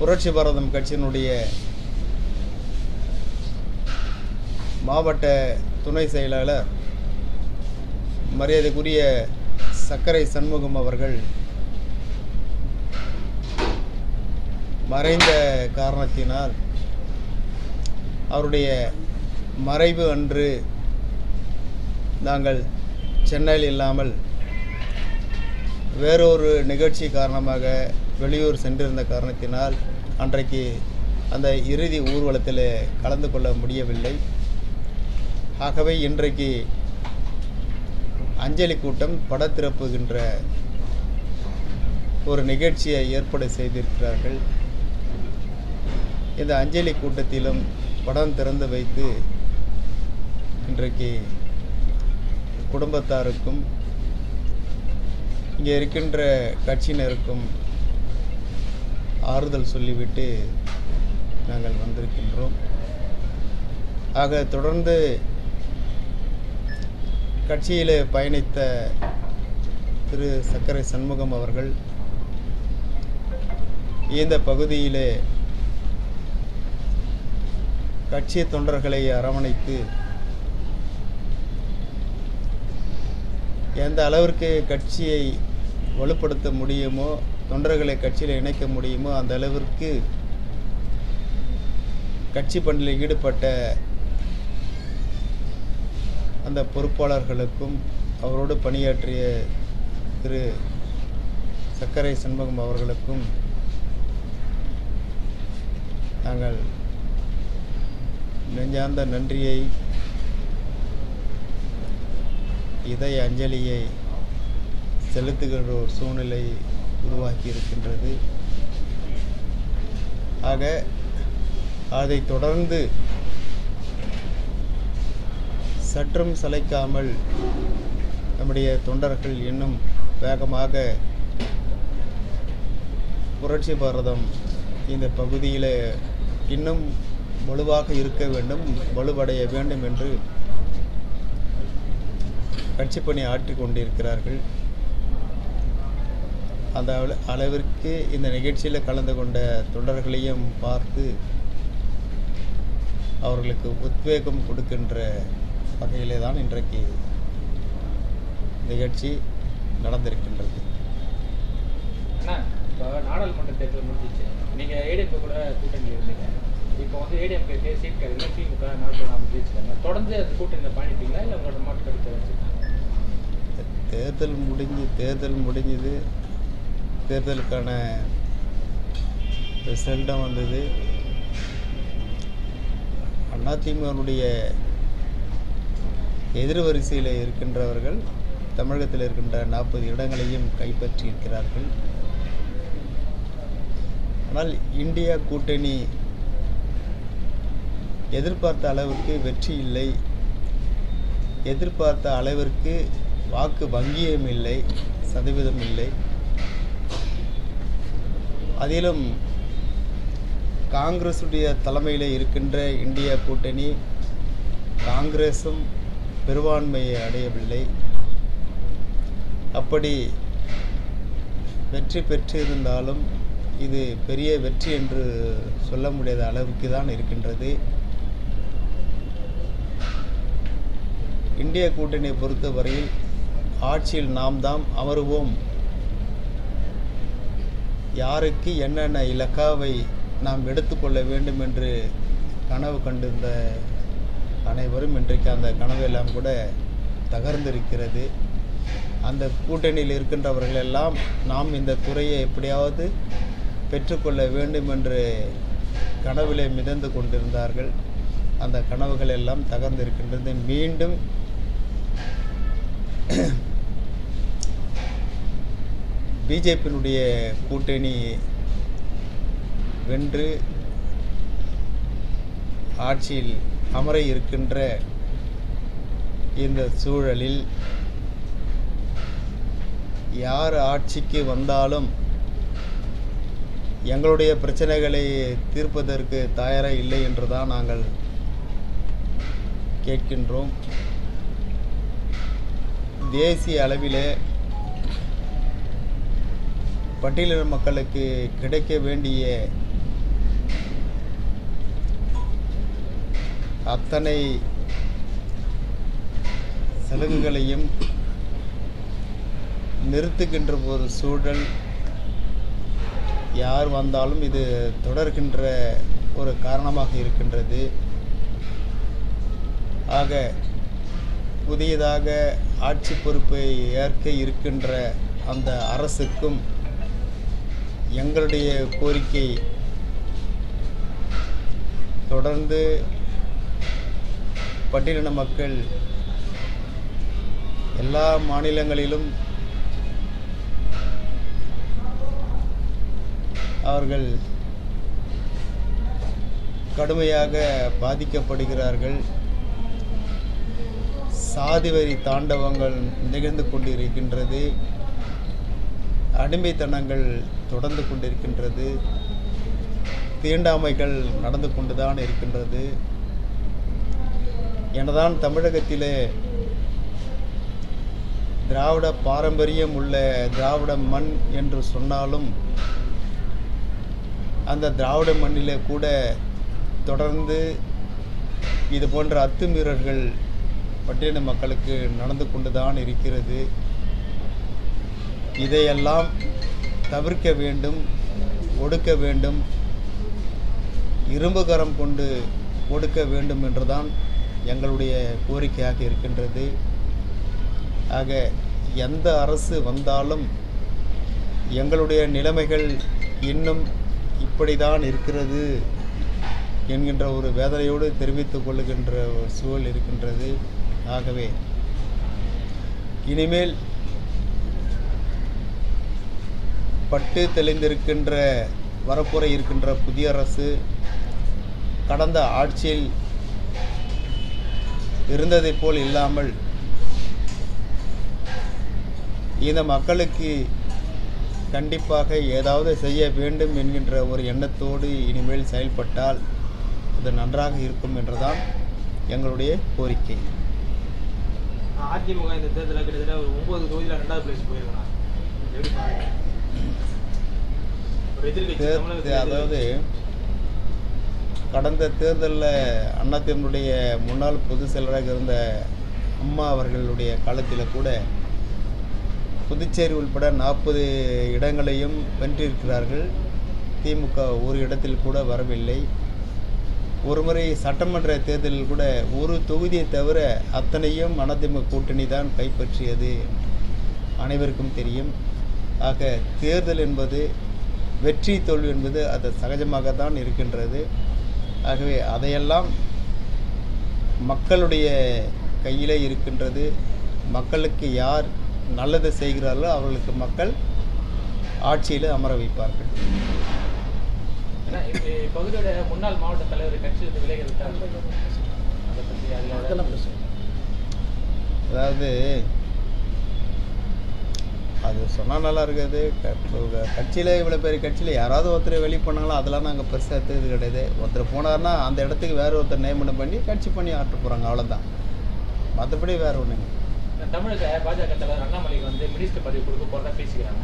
புரட்சி பாரதம் கட்சியினுடைய மாவட்ட துணை செயலாளர் மரியாதைக்குரிய சக்கரை சண்முகம் அவர்கள் மறைந்த காரணத்தினால் அவருடைய மறைவு அன்று நாங்கள் சென்னையில் இல்லாமல் வேறொரு நிகழ்ச்சி காரணமாக வெளியூர் சென்றிருந்த காரணத்தினால் அன்றைக்கு அந்த இறுதி ஊர்வலத்தில் கலந்து கொள்ள முடியவில்லை. ஆகவே இன்றைக்கு அஞ்சலி கூட்டம் படத்திறப்புகின்ற ஒரு நிகழ்ச்சியை ஏற்பாடு செய்திருக்கிறார்கள். இந்த அஞ்சலி கூட்டத்திலும் படம் திறந்து வைத்து இன்றைக்கு குடும்பத்தாருக்கும் இங்கே இருக்கின்ற கட்சியினருக்கும் ஆறுதல் சொல்லிவிட்டு நாங்கள் வந்திருக்கின்றோம். ஆக தொடர்ந்து கட்சியிலே பயணித்த திரு சக்கரை சண்முகம் அவர்கள் இந்த பகுதியிலே கட்சி தொண்டர்களை அரவணைத்து எந்த அளவிற்கு கட்சியை வலுப்படுத்த முடியுமோ தொண்டர்களை கட்சியில் இணைக்க முடியுமோ அந்த அளவிற்கு கட்சி பணியில் ஈடுபட்ட அந்த பொறுப்பாளர்களுக்கும் அவரோடு பணியாற்றிய திரு சக்கரை சண்முகம் அவர்களுக்கும் நாங்கள் நெஞ்சார்ந்த நன்றியை இதய அஞ்சலியை செலுத்துகின்ற ஒரு சூழ்நிலை உருவாக்கி இருக்கின்றது ஆக அதை தொடர்ந்து சற்றும் சளைக்காமல் நம்முடைய தொண்டர்கள் இன்னும் வேகமாக புரட்சி பாரதம் இந்த பகுதியில் இன்னும் வலுவாக இருக்க வேண்டும் வலுவடைய வேண்டும் என்று கட்சி பணி ஆற்றிக்கொண்டிருக்கிறார்கள். அந்த அள- அளவிற்கு இந்த நிகழ்ச்சியில் கலந்து கொண்ட தொண்டர்களையும் பார்த்து அவர்களுக்கு உத்வேகம் கொடுக்கின்ற வகையிலே தான் இன்றைக்கு நிகழ்ச்சி நடந்திருக்கின்றது. இப்போ நாடாளுமன்ற தேர்தல் முடிஞ்சிச்சு. நீங்கள் ஏடிஎம்கே கூட கூட்டணி இருந்தீங்க. இப்போ வந்து ஏடிஎம்கே சீட் கிடைக்கல திமுக நாற்பது ஜெயிச்சிட்டாங்க தொடர்ந்து அந்த கூட்டணியில் பயணிப்பீங்களா இல்லை உங்களோட மாட்டு கருத்தை தேர்தல் முடிஞ்சு தேர்தல் முடிஞ்சது. தேர்தலுக்கான ரிசல்ட்டும் வந்தது. அதிமுகனுடைய எதிர்வரிசையில் இருக்கின்றவர்கள் தமிழகத்தில் இருக்கின்ற நாற்பது இடங்களையும் கைப்பற்றி இருக்கிறார்கள் ஆனால் இந்தியா கூட்டணி எதிர்பார்த்த அளவுக்கு வெற்றி இல்லை. எதிர்பார்த்த அளவிற்கு வாக்கு வங்கியம் இல்லை சதவீதம் இல்லை. அதிலும் காங்கிரஸுடைய தலைமையில் இருக்கின்ற இந்திய கூட்டணி காங்கிரஸும் பெரும்பான்மையை அடையவில்லை. அப்படி வெற்றி பெற்றிருந்தாலும் இது பெரிய வெற்றி என்று சொல்ல முடியாத அளவுக்கு தான் இருக்கின்றது. இந்திய கூட்டணியை பொறுத்தவரையில் ஆட்சியில் நாம் தான் அமருவோம். யாருக்கு என்னென்ன இலக்காவை நாம் எடுத்துக்கொள்ள வேண்டும் என்று கனவு கண்டிருந்த அனைவரும் இன்றைக்கு அந்த கனவெல்லாம் கூட தகர்ந்திருக்கிறது. அந்த கூட்டணியில் இருக்கின்றவர்கள் எல்லாம் நாம் இந்த துறையை எப்படியாவது பெற்றுக்கொள்ள வேண்டும் என்று கனவிலே மிதந்து கொண்டிருந்தார்கள். அந்த கனவுகள் எல்லாம் தகர்ந்திருக்கின்றது. மீண்டும் பிஜேபியினுடைய கூட்டணி வென்று ஆட்சியில் அமர இருக்கின்ற இந்த சூழலில் யார் ஆட்சிக்கு வந்தாலும் எங்களுடைய பிரச்சனைகளை தீர்ப்பதற்கு தயாராக இல்லை என்று தான் நாங்கள் கேட்கின்றோம். தேசிய அளவிலே பட்டியலின மக்களுக்கு கிடைக்க வேண்டிய அத்தனை சலுகைகளையும் நிறுத்துகின்ற ஒரு சூழல் யார் வந்தாலும் இது தொடர்கின்ற ஒரு காரணமாக இருக்கின்றது. ஆக புதியதாக ஆட்சி பொறுப்பை ஏற்க இருக்கின்ற அந்த அரசுக்கும் எங்களுடைய கோரிக்கை தொடர்ந்து பட்டியலின மக்கள் எல்லா மாநிலங்களிலும் அவர்கள் கடுமையாக பாதிக்கப்படுகிறார்கள். சாதிவரி தாண்டவங்கள் நிகழ்ந்து கொண்டிருக்கின்றது. அடிமைத்தனங்கள் தொடர்ந்து கொண்டிருக்கின்றது. தீண்டாமைகள் நடந்து கொண்டுதான் இருக்கின்றது. எனதான் தமிழகத்திலே திராவிட பாரம்பரியம் உள்ள திராவிட மண் என்று சொன்னாலும் அந்த திராவிட மண்ணிலே கூட தொடர்ந்து இது போன்ற அத்துமீறல்கள் பட்டியலின மக்களுக்கு நடந்து கொண்டுதான் இருக்கிறது. இதையெல்லாம் தவிர்க்க வேண்டும் ஒடுக்க வேண்டும் இரும்பு கரம் கொண்டு ஒடுக்க வேண்டும் என்றுதான் எங்களுடைய கோரிக்கையாக இருக்கின்றது. ஆக எந்த அரசு வந்தாலும் எங்களுடைய நிலைமைகள் இன்னும் இப்படி தான் இருக்கிறது என்கின்ற ஒரு வேதனையோடு தெரிவித்துக் கொள்ளுகின்ற ஒரு சூழல் இருக்கின்றது. ஆகவே இனிமேல் பட்டு தெளிந்திருக்கின்ற வரப்புற இருக்கின்ற புதிய அரசு கடந்த ஆட்சியில் இருந்ததைப் போல் இல்லாமல் இந்த மக்களுக்கு கண்டிப்பாக ஏதாவது செய்ய வேண்டும் என்கின்ற ஒரு எண்ணத்தோடு இனிமேல் செயல்பட்டால் அது நன்றாக இருக்கும் என்றுதான் எங்களுடைய கோரிக்கை. அதிமுக இந்த தேர்தலில் கிட்டத்தட்ட ஒரு ஒன்பது தொகுதியில் ரெண்டாவது பிளேஸ் போயிருக்கலாம் எப்படி பாருங்க ஒரு எதிர்க்கட்சி தேர் தமிழகத்தில் அதாவது கடந்த தேர்தலில் அதிமுடைய முன்னாள் பொதுச் செயலராக இருந்த அம்மா அவர்களுடைய காலத்தில் கூட புதுச்சேரி உள்பட நாற்பது இடங்களையும் வென்றிருக்கிறார்கள். திமுக ஒரு இடத்தில் கூட வரவில்லை. ஒருமுறை சட்டமன்ற தேர்தலில் கூட ஒரு தொகுதியை தவிர அத்தனையும் அதிமுக கூட்டணி தான் கைப்பற்றியது. அனைவருக்கும் தெரியும். ஆக தேர்தல் என்பது வெற்றி தோல்வி என்பது அது சகஜமாக தான் இருக்கின்றது. ஆகவே அதையெல்லாம் மக்களுடைய கையிலே இருக்கின்றது. மக்களுக்கு யார் நல்லது செய்கிறார்களோ அவர்களுக்கு மக்கள் ஆட்சியில் அமர வைப்பார்கள். பகுதியோட முன்னாள் மாவட்ட தலைவர் கட்சியிலிருந்து விலகி அதாவது அது சொன்னால் நல்லா இருக்காது. கட்சியில் இவ்வளோ பெரிய கட்சியில் யாராவது ஒருத்தர் வெளியே பண்ணாங்களோ அதெல்லாம் நாங்கள் பெருசாக எடுத்துக்கிறது கிடையாது. ஒருத்தர் போனார்னா அந்த இடத்துக்கு வேறு ஒருத்தர் நியமனம் பண்ணி கட்சி பண்ணி ஆற்ற போகிறாங்க அவ்வளோதான் மற்றபடி வேறு ஒன்றுங்க தமிழக பாஜக தலைவர் அண்ணாமலைக்கு வந்து மினிஸ்டர் பதவி கொடுக்க போகிறதா பேசிக்கிறாங்க.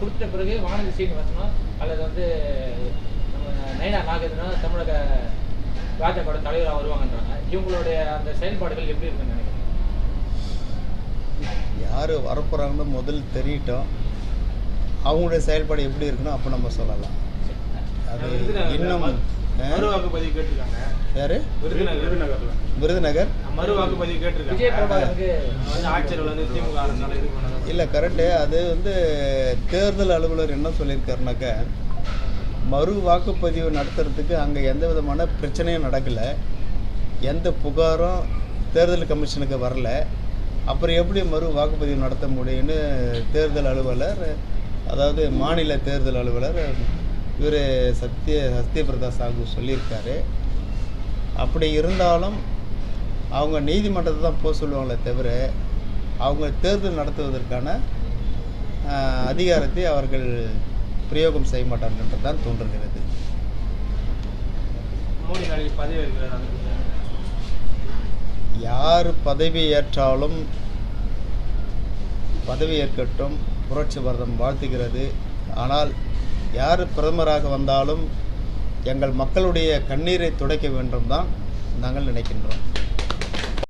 கொடுத்த பிறகு வானதி சீனிவாசனோ அல்லது வந்து நம்ம நயனா நாகேந்திரனோ தமிழக பாஜக தலைவராக வருவாங்கன்றாங்க. இவங்களுடைய அந்த செயல்பாடுகள் எப்படி இருக்குங்க? யார் வரப்போகிறாங்கன்னு முதல் தெரியட்டும். அவங்களுடைய செயல்பாடு எப்படி இருக்குன்னு அப்போ நம்ம சொல்லலாம். அது இன்னும் யார்? விருதுநகர். இல்லை கரெக்டு அது வந்து தேர்தல் அலுவலர் என்ன சொல்லியிருக்காருனாக்கா மறு வாக்குப்பதிவு நடத்துறதுக்கு அங்கே எந்த விதமான பிரச்சனையும் நடக்கலை. எந்த புகாரும் தேர்தல் கமிஷனுக்கு வரல. அப்புறம் எப்படி மறு வாக்குப்பதிவு நடத்த முடியும்னு தேர்தல் அலுவலர் அதாவது மாநில தேர்தல் அலுவலர் இவர் சத்ய சத்யபிரதா சாகு சொல்லியிருக்காரு. அப்படி இருந்தாலும் அவங்க நீதிமன்றத்தை தான் போக சொல்லுவாங்களே தவிர அவங்க தேர்தல் நடத்துவதற்கான அதிகாரத்தை அவர்கள் பிரயோகம் செய்ய மாட்டார்கள் என்று தான் தோன்றுகிறது. மோடி நாளைக்கு பதவி யார் பதவி ஏற்றாலும் பதவி ஏற்கட்டும் புரட்சி பாரதம் வாழ்த்துகிறது. ஆனால் யார் பிரதமராக வந்தாலும் எங்கள் மக்களுடைய கண்ணீரை துடைக்க வேண்டும் தான் நாங்கள் நினைக்கின்றோம்.